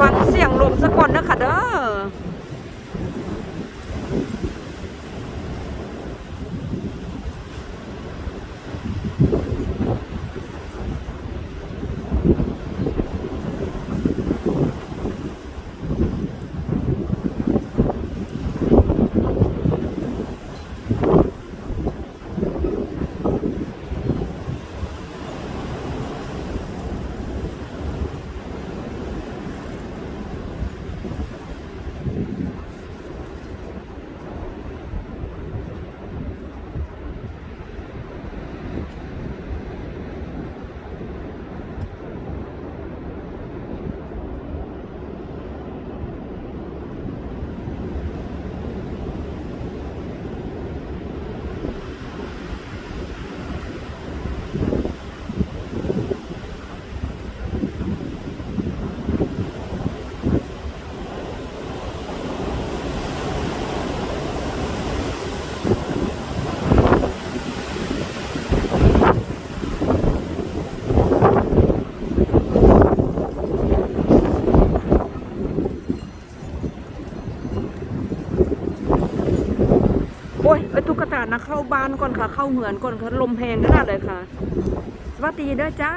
ฟังเสียงลมสะก่อนนะคะเด้อ โอ้ยไอตุ๊กตานะเข้าบ้านก่อนค่ะ เข้าเหือนก่อนค่ะ ลมแพงขนาดเลยค่ะ สวัสดีเด้อจ้า